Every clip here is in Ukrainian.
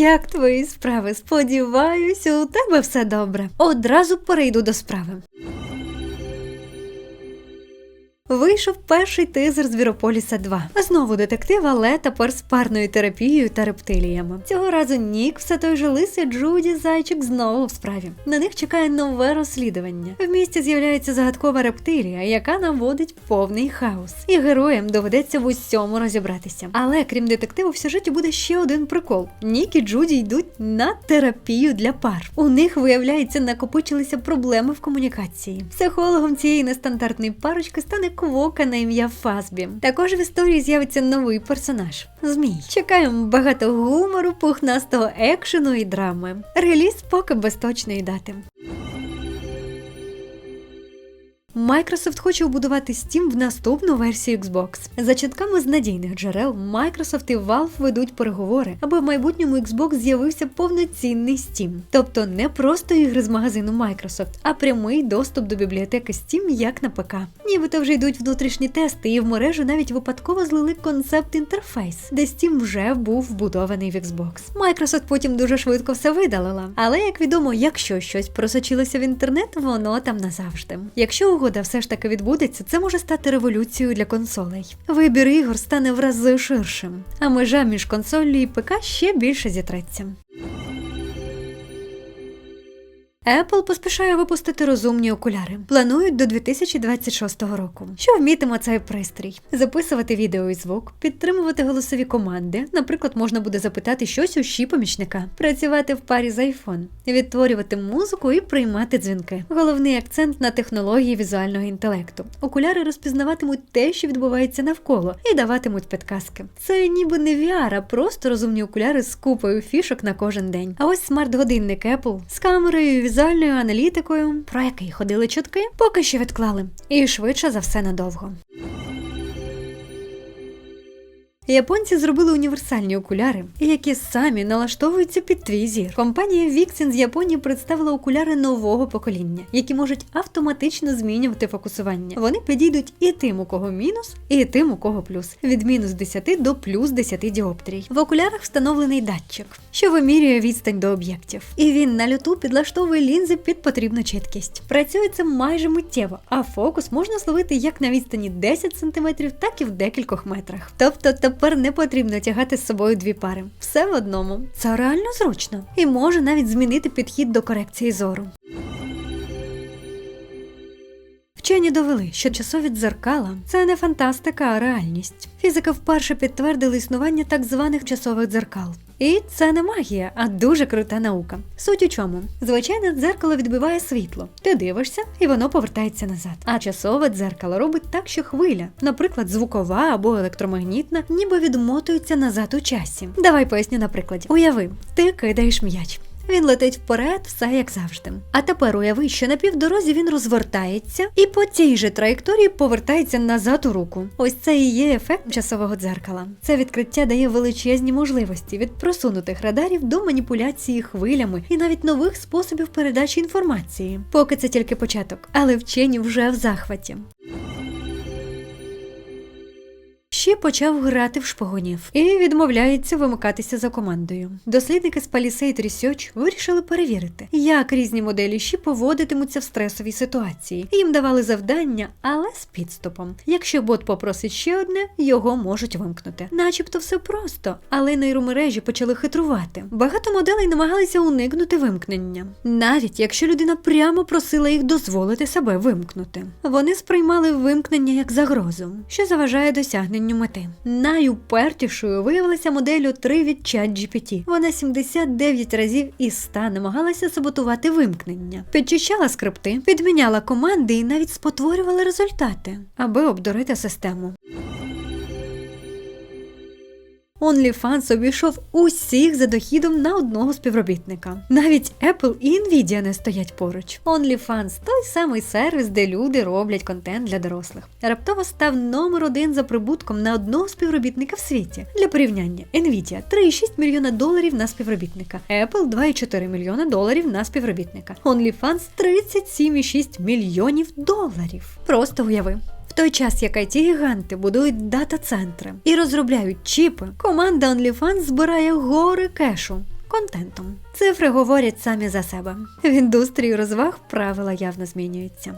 Як твої справи? Сподіваюся, у тебе все добре. Одразу перейду до справи. Вийшов перший тизер Звірополіса 2. Знову детектив, але тепер з парною терапією та рептиліями. Цього разу Нік, все той же лисий Джуді Зайчик знову в справі. На них чекає нове розслідування. В місті з'являється загадкова рептилія, яка наводить повний хаос. І героям доведеться в усьому розібратися. Але крім детективу, в сюжеті буде ще один прикол: Нік і Джуді йдуть на терапію для пар. У них виявляється накопичилися проблеми в комунікації. Психологом цієї нестандартної парочки стане квока на ім'я Фазбі. Також в історії з'явиться новий персонаж Змій. Чекаємо багато гумору, пухнастого екшену і драми. Реліз поки без точної дати. Microsoft хоче вбудувати Steam в наступну версію Xbox. За чутками з надійних джерел, Microsoft і Valve ведуть переговори, аби в майбутньому Xbox з'явився повноцінний Steam. Тобто не просто ігри з магазину Microsoft, а прямий доступ до бібліотеки Steam як на ПК. Нібито вже йдуть внутрішні тести, і в мережу навіть випадково злили концепт інтерфейс, де Steam вже був вбудований в Xbox. Microsoft потім дуже швидко все видалила. Але як відомо, якщо щось просочилося в інтернет, воно там назавжди. Якщо угода все ж таки відбудеться, це може стати революцією для консолей. Вибір ігор стане в рази ширшим, а межа між консоллю і ПК ще більше зітреться. Apple поспішає випустити розумні окуляри. Планують до 2026 року. Що вмітиме цей пристрій? Записувати відео і звук, підтримувати голосові команди. Наприклад, можна буде запитати щось у щі помічника, працювати в парі з iPhone, відтворювати музику і приймати дзвінки. Головний акцент на технології візуального інтелекту. Окуляри розпізнаватимуть те, що відбувається навколо, і даватимуть підказки. Це ніби не VR, а просто розумні окуляри з купою фішок на кожен день. А ось смарт-годинник Apple з камерою візуальною аналітикою, про який ходили чутки, поки що відклали. І швидше за все надовго. Японці зробили універсальні окуляри, які самі налаштовуються під твій зір. Компанія Vixen з Японії представила окуляри нового покоління, які можуть автоматично змінювати фокусування. Вони підійдуть і тим, у кого мінус, і тим, у кого плюс, від мінус 10 до плюс 10 діоптрій. В окулярах встановлений датчик, що вимірює відстань до об'єктів, і він на люту підлаштовує лінзи під потрібну чіткість. Працює це майже миттєво, а фокус можна зловити як на відстані 10 см, так і в декількох метрах. Тобто тепер не потрібно тягати з собою дві пари. Все в одному. Це реально зручно і може навіть змінити підхід до корекції зору. Вчені довели, що часові дзеркала це не фантастика, а реальність. Фізика вперше підтвердила існування так званих часових дзеркал. І це не магія, а дуже крута наука. Суть у чому? Звичайне дзеркало відбиває світло. Ти дивишся, і воно повертається назад. А часове дзеркало робить так, що хвиля, наприклад, звукова або електромагнітна, ніби відмотується назад у часі. Давай поясню на прикладі. Уяви, ти кидаєш м'яч. Він летить вперед, все як завжди. А тепер уяви, що на півдорозі він розвертається і по цій же траєкторії повертається назад у руку. Ось це і є ефект часового дзеркала. Це відкриття дає величезні можливості від просунутих радарів до маніпуляції хвилями і навіть нових способів передачі інформації. Поки це тільки початок, але вчені вже в захваті. Ще почав грати в шпигунів і відмовляється вимикатися за командою. Дослідники з Palisade Research вирішили перевірити, як різні моделі щі поводитимуться в стресовій ситуації. Їм давали завдання, але з підступом. Якщо бот попросить ще одне, його можуть вимкнути. Начебто все просто, але нейромережі почали хитрувати. Багато моделей намагалися уникнути вимкнення, навіть якщо людина прямо просила їх дозволити себе вимкнути. Вони сприймали вимкнення як загрозу, що заважає досягненню мети. Найупертішою виявилася модель 3 від ChatGPT. Вона 79 разів із 100 намагалася саботувати вимкнення, підчищала скрипти, підміняла команди і навіть спотворювала результати, аби обдурити систему. OnlyFans обійшов усіх за дохідом на одного співробітника. Навіть Apple і Nvidia не стоять поруч. OnlyFans – той самий сервіс, де люди роблять контент для дорослих. Раптово став номер один за прибутком на одного співробітника в світі. Для порівняння Nvidia – 3,6 мільйона доларів на співробітника, Apple – 2,4 мільйона доларів на співробітника. OnlyFans – 37,6 мільйонів доларів. Просто уяви. В той час, як it гіганти будують дата-центри і розробляють чіпи, команда OnlyFans збирає гори кешу. контентом. Цифри говорять самі за себе. В індустрії розваг правила явно змінюються.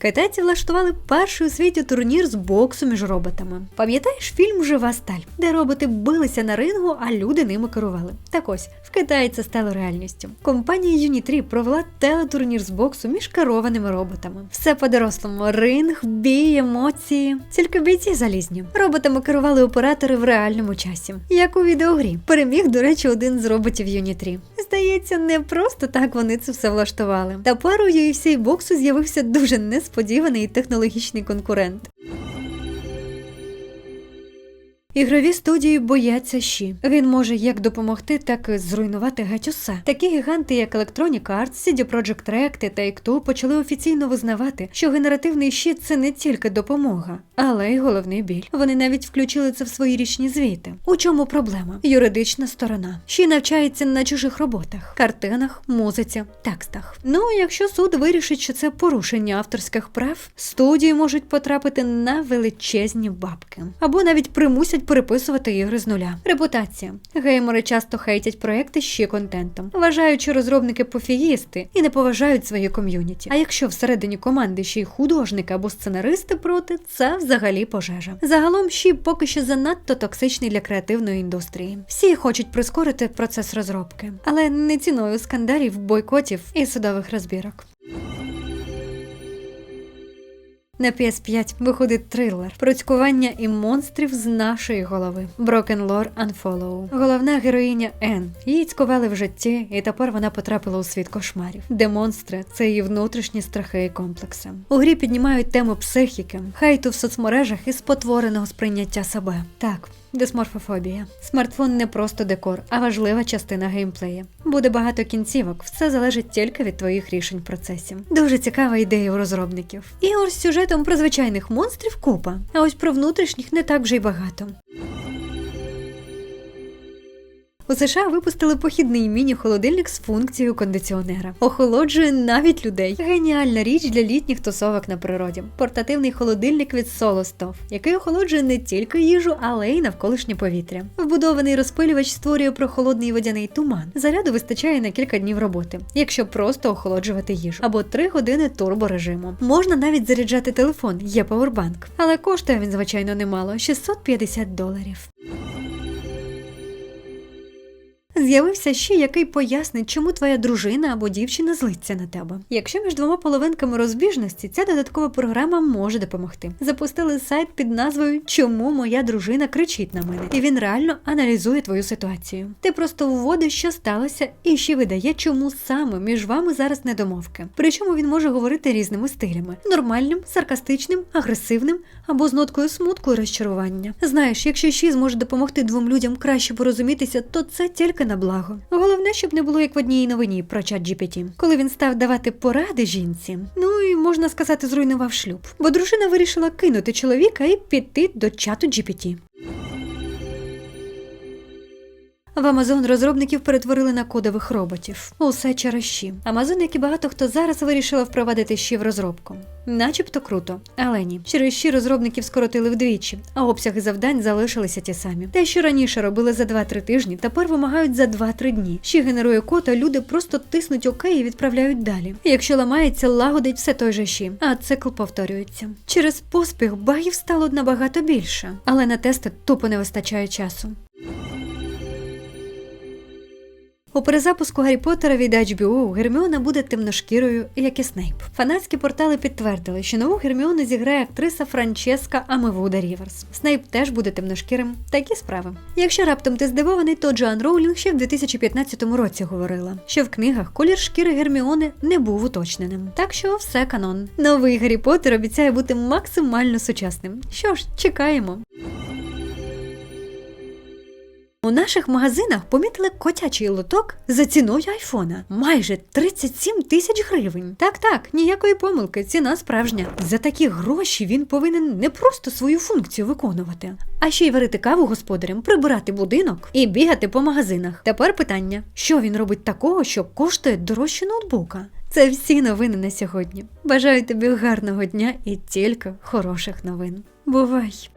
Китайці влаштували перший у світі турнір з боксу між роботами. Пам'ятаєш фільм Жива сталь, де роботи билися на рингу, а люди ними керували. Так ось в Китаї це стало реальністю. Компанія Unitree провела телетурнір з боксу між керованими роботами. Все по-дорослому: ринг, бій, емоції. Тільки бійці залізні. Роботами керували оператори в реальному часі, як у відеогрі. Переміг, до речі, один з роботів Unitree. Здається, не просто так вони це все влаштували. Тепер у UFC боксу з'явився дуже несподіваний технологічний конкурент. Ігрові студії бояться щі. Він може як допомогти, так і зруйнувати геть усе. Такі гіганти, як Electronic Arts, CD Projekt Red і Take-Two почали офіційно визнавати, що генеративний щит це не тільки допомога, але й головний біль. Вони навіть включили це в свої річні звіти. У чому проблема? Юридична сторона. Щі навчається на чужих роботах, картинах, музиці, текстах. Ну, якщо суд вирішить, що це порушення авторських прав, студії можуть потрапити на величезні бабки або навіть примусять переписувати ігри з нуля. Репутація. Геймери часто хейтять проекти ще контентом, вважають, що розробники пофігісти і не поважають своє ком'юніті. А якщо всередині команди ще й художники або сценаристи проти, це взагалі пожежа. Загалом щі поки що занадто токсичний для креативної індустрії. Всі хочуть прискорити процес розробки, але не ціною скандалів, бойкотів і судових розбірок. На PS5 виходить трилер про цькування і монстрів з нашої голови. Broken Lore Unfollow. Головна героїня Ен. Її цькували в житті, і тепер вона потрапила у світ кошмарів, де монстри це її внутрішні страхи і комплекси. У грі піднімають тему психіки, хайту в соцмережах і спотвореного сприйняття себе. Так. Дисморфофобія. Смартфон не просто декор, а важлива частина геймплею. Буде багато кінцівок, все залежить тільки від твоїх рішень в процесі. Дуже цікава ідея у розробників. Ігор з сюжетом про звичайних монстрів купа, а ось про внутрішніх не так вже й багато. У США випустили похідний міні-холодильник з функцією кондиціонера. Охолоджує навіть людей. Геніальна річ для літніх тусовок на природі. Портативний холодильник від Solostov, який охолоджує не тільки їжу, але й навколишнє повітря. Вбудований розпилювач створює прохолодний водяний туман. Заряду вистачає на кілька днів роботи, якщо просто охолоджувати їжу, або 3 години турборежиму. Можна навіть заряджати телефон, є павербанк, але коштує він, звичайно, немало 650 доларів. З'явився ще який пояснить, чому твоя дружина або дівчина злиться на тебе. Якщо між двома половинками розбіжності, ця додаткова програма може допомогти. Запустили сайт під назвою Чому моя дружина кричить на мене, і він реально аналізує твою ситуацію. Ти просто вводиш, що сталося, і ще видає, чому саме між вами зараз недомовки. Причому він може говорити різними стилями: нормальним, саркастичним, агресивним або з ноткою смутку і розчарування. Знаєш, якщо ще зможе допомогти двом людям краще порозумітися, то це тільки на благо. Головне, щоб не було як в одній новині про чат GPT, коли він став давати поради жінці. Ну і можна сказати, зруйнував шлюб. Бо дружина вирішила кинути чоловіка і піти до чату GPT. В Amazon розробників перетворили на кодових роботів. Усе через щі. Amazon, як і багато хто зараз вирішила впровадити щі в розробку. Начебто круто, але ні. Через щі розробників скоротили вдвічі, а обсяги завдань залишилися ті самі. Те, що раніше робили за 2-3 тижні, тепер вимагають за 2-3 дні. Щі генерує код, а люди просто тиснуть ОК і відправляють далі. Якщо ламається, лагодить все той же щі, а цикл повторюється. Через поспіх багів стало набагато більше, але на тести тупо не вистачає часу. У перезапуску Гаррі Поттера від HBO Герміона буде темношкірою, як і Снейп. Фанатські портали підтвердили, що нову Герміону зіграє актриса Франческа Амевуда Ріверс. Снейп теж буде темношкірим. Такі справи. Якщо раптом ти здивований, то Джоан Роулінг ще в 2015 році говорила, що в книгах колір шкіри Герміони не був уточненим. Так що все канон. Новий Гаррі Поттер обіцяє бути максимально сучасним. Що ж, чекаємо. У наших магазинах помітили котячий лоток за ціною айфона майже 37 тисяч гривень. Так, так, ніякої помилки, ціна справжня. За такі гроші він повинен не просто свою функцію виконувати, а ще й варити каву господарям, прибирати будинок і бігати по магазинах. Тепер питання: що він робить такого, що коштує дорожче ноутбука? Це всі новини на сьогодні. Бажаю тобі гарного дня і тільки хороших новин. Бувай!